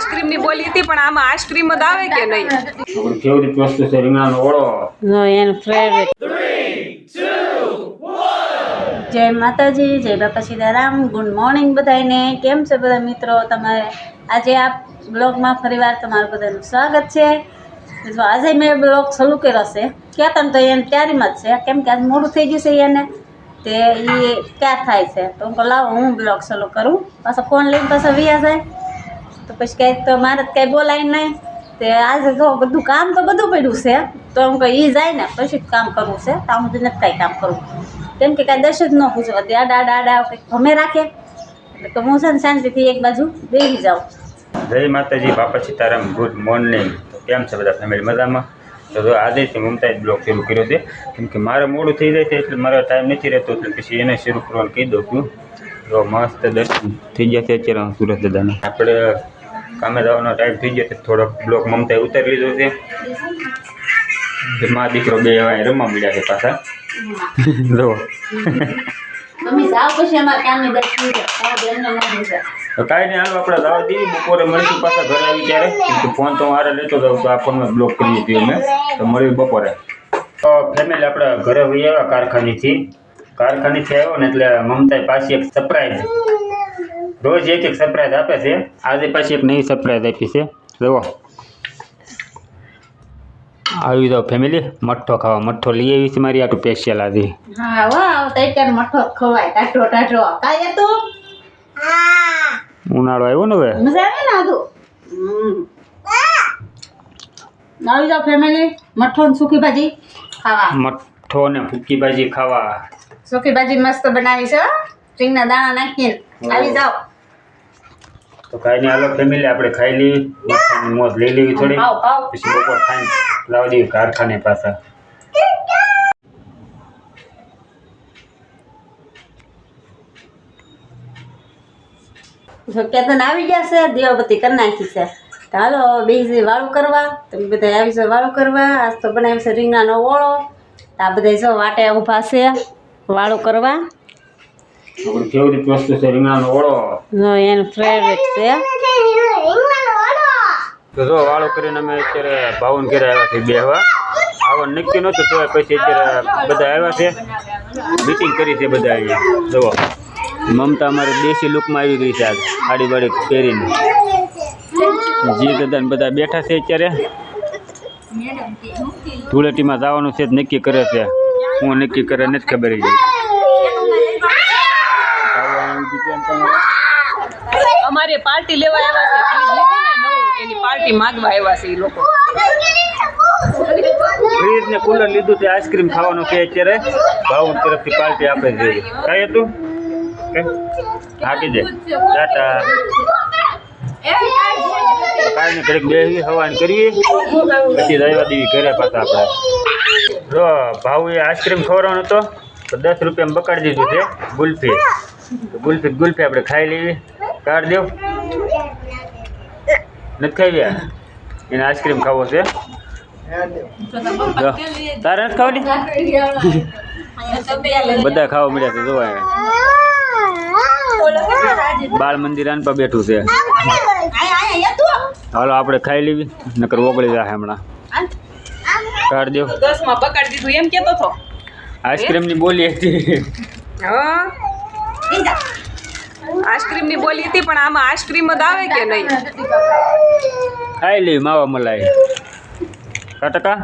આઈસ્ક્રીમની બોલી હતી પણ આમાં આઈસ્ક્રીમ જ આવે કે નહીં? ફેવરિટ વસ્તુ છે રીંગણાનો ઓળો? નો એનું ફેવરેટ જય માતાજી જય બાપા સીતારામ ગુડ મોર્નિંગ બધાને કેમ છે બધા મિત્રો? તમારે આજે આ બ્લોગમાં ફરીવાર તમારું બધાનું સ્વાગત છે. જો આજે મેં બ્લોગ શરૂ કર્યો છે. ક્યાં તમે તો એને તૈયારીમાં જ છે. કેમ કે આજ મોડું થઈ ગયું છે એને. તે એ ક્યાં થાય છે? તો હું લાવો હું બ્લોગ શરૂ કરું. પાછો ફોન લઈને પાછા વ્યા જાય. તો પછી કાંઈ તો મારે કાંઈ બોલાય નહીં. તે આજે જો બધું કામ તો બધું પડ્યું છે. તો હું કહું એ જાય ને, પછી જ કામ કરવું છે. તો હું નથી કાંઈ કામ કરવું. કેમ કે કાંઈ દશ જ ન પૂછવા. દે આડા આડા આડા કંઈક ભમે રાખે. એટલે તો હું છે ને શાંતિથી એક બાજુ બેસી જાઉં. જય માતાજી, બાપા સીતારામ, ગુડ મોર્નિંગ. કેમ છે બધા ફેમિલી મજામાં? તો જો આજેથી મમતાએ બ્લોગ શરૂ કર્યો છે. કેમ કે મારે મોડું થઈ જાય છે, એટલે મારો ટાઈમ નથી રહેતો, એટલે પછી એને શરૂ કરવાનું કહી દઉં છું. તો મસ્ત દર્શન થઈ ગયા છે અત્યારે સુરત દાદાને. આપણે કામે જવાનો ટાઈમ થઈ ગયો છે. થોડોક બ્લોક મમતાએ ઉતારી લીધો છે. મા દીકરો બે એવા અહીં રમવા મળ્યા છે પાછા. જો કાંઈ નહીં હાલો આપણે દાવા દીધી. બપોરે મળીશું પાછા ઘરે આવી ત્યારે. ફોન તો હું હારે લેતો જાઉં તો આ ફોનમાં બ્લોક કરી હતી અમે તો મળ્યું બપોરે. તો ફેમિલી આપણે ઘરે વહી આવ્યા કારખાનેથી. કારખાનેથી આવ્યો ને એટલે મમતાએ પાછી એક સરપ્રાઈઝ રોજ એક એક સરપ્રાઈઝ આપે છે આજે પાછી એક નવી સરપ્રાઈઝ આપી છે જુઓ આવી જાઓ ફેમિલી મઠ્ઠો ખાવા. મઠ્ઠો લઈ આવી છે મારી આટલું સ્પેશિયલ આજે. હા વાહ તો અત્યારે મઠો ખવાય. ટાટો ટાટો કાંઈ તું ઉનાળો આવ્યો ને હવે? મજા આવે ને આદુ? આવી જાઓ ફેમિલી મઠો ને સૂકી ભાજી ખાવા. મઠ્ઠો ને ફૂકી ભાજી ખાવા. સૂકી ભાજી મસ્ત બનાવી છે હો. રીંગણા દાણા નાખીને. આવી જાઓ. તો કાંઈ નહીં હાલો ફેમિલી આપણે ખાઈ લેવી મઠ્ઠાની મોજ લઈ લેવી થોડી. પછી બપોર ખાઈને લાવી દેવી કારખાને પાછા. કેતન આવી ગયા છે દીવાબત્તી કરી નાખી છે. હાલો બીજી વાળું કરવા તમે બધા આવી છો વાળું કરવા. આજ તો બનાવી છે રીંગણાનો ઓળો. આ બધા જો વાટે ઊભા છે વાળું કરવા. આપણું ફેવરિટ વસ્તુ છે રીંગણાનો ઓળો? જો એનું ફેવરેટ છે. તો જો વાળો કરીને અમે અત્યારે ભાવન ઘરે આવ્યા છીએ બેહવા આવવાનું નક્કી નહોતું તો પછી અત્યારે બધા આવ્યા છે. મીટિંગ કરી છે બધા અહીંયા. જુઓ. મમતા અમારી દેશી લુકમાં આવી ગઈ છે આજ આડી બાડી પહેરીને. જી દાદા ને બધા બેઠા છે અત્યારે. ધૂળેટીમાં જવાનું છે જ નક્કી કરે છે. હું નક્કી કરે નથી ખબર જ અમારે પાર્ટી લેવા આવ્યા છે. ફ્રીજ લીધું ને નવું, એની પાર્ટી માંગવા આવ્યા છે એ લોકો. ફ્રીજ ને કુલર લીધું તે આઈસ્ક્રીમ ખાવાનું કે અત્યારે? ભાવ તરફથી પાર્ટી આપે છે. કઈ હતું? આપી દે ટાટા. કાંઈ નહીં, ઘડીક કરવી પછી રહેવા દેવી ઘરે પાછા આપણે. જો ભાવ એ આઈસ્ક્રીમ ખવડાવવાનો હતો દસ રૂપિયામાં બકાડી દીધું છે, ગુલ્ફી. ગુલ્ફી ગુલ્ફી આપણે ખાઈ લેવી કાઢ દેવ નથી ખાવી એને આઈસ્ક્રીમ ખાવો છે. જો, તારે નથી ખાવાની? બધા ખાવા મળ્યા છે જોવા બાળ મંદિર આન પર બેઠું છે. હાલો આપણે ખાઈ લેવી નકર ઓગળી જાય હમણાં. કાઢ દેવ દસમાં દીધું એમ કેતો હતો. આઈસ્ક્રીમની બોલી હતી. હા. આઈસ્ક્રીમની બોલી હતી, પણ આમાં આઈસ્ક્રીમ જ આવે કે નહીં? ખાઈ લી, માવા મલાઈ. કાટકા